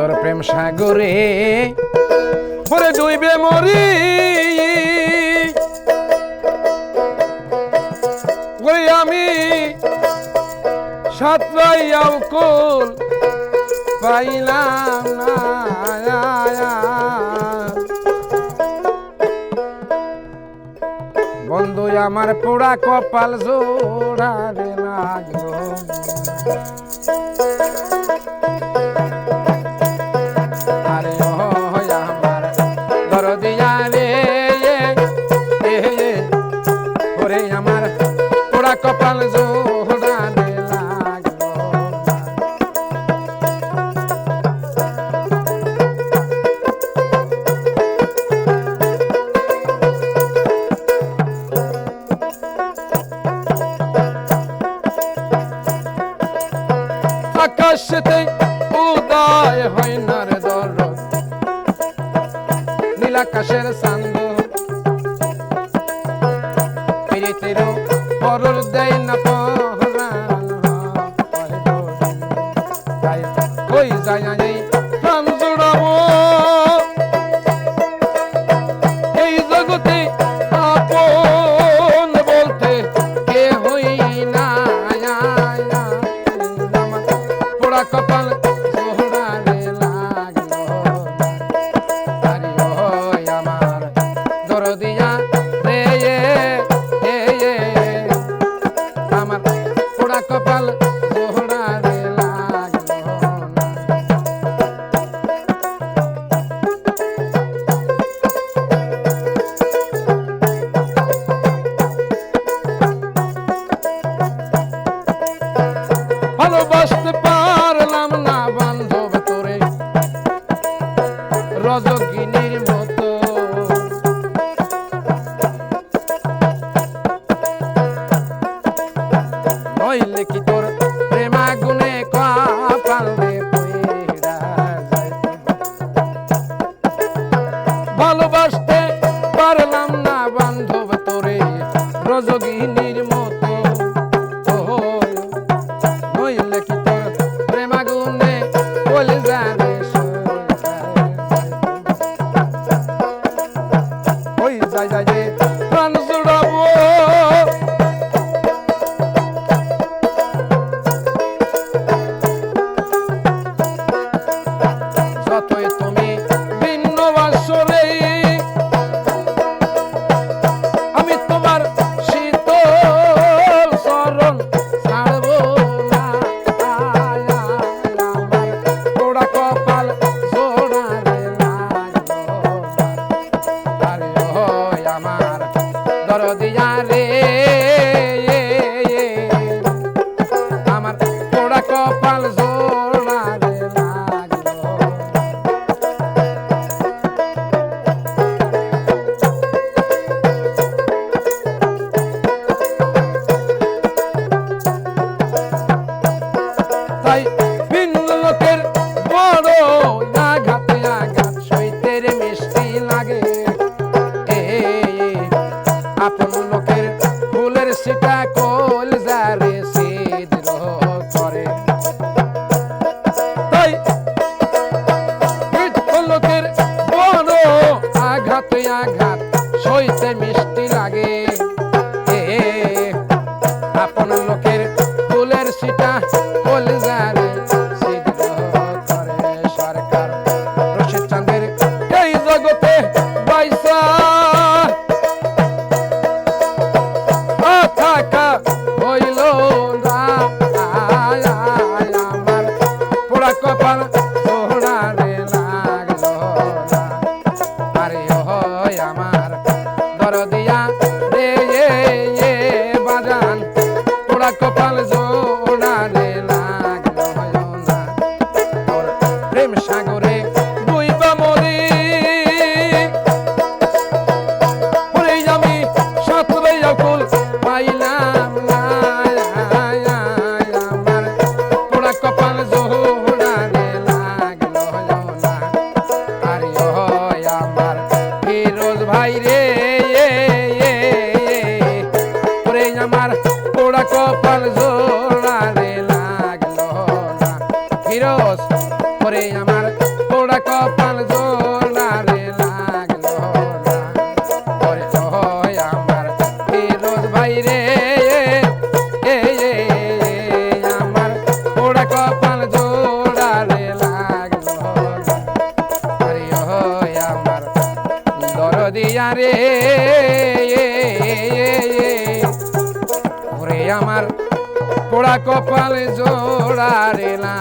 তোর প্রেম সাগরে। পরে ডুইবে মরি। ওরে আমি সাতরাইয়াও কোল পাইলাম না। বন্ধু, আমার পোড়া কপাল জোড়ারে লাগল আকাশেতে উদয় হয় না রে দর নীলাকাশের সান্দ পিরিতির পরর দেয় না পহরান হয় কই যায় কপাল তোরে রজকিনীর মতো আপন লোকের ফুলের সিটা কোল যারে সিদ্র করে। লোকের বড় আঘাত আঘাত, সইতে মিষ্টি লাগে। আপন লোকের ফুলের সিটা কলজারে ও আমার। দরদিয়া রে এ, বাজান। পোড়া কপাল জোড়ারে লাগল না। তোর প্রেম সাগরে হাই রে ওরে আমার পোড়া কপাল জোড়া রে লাগল না। ফিরোজ, ওরে আমার পোড়া কপাল জোড়া রে লাগে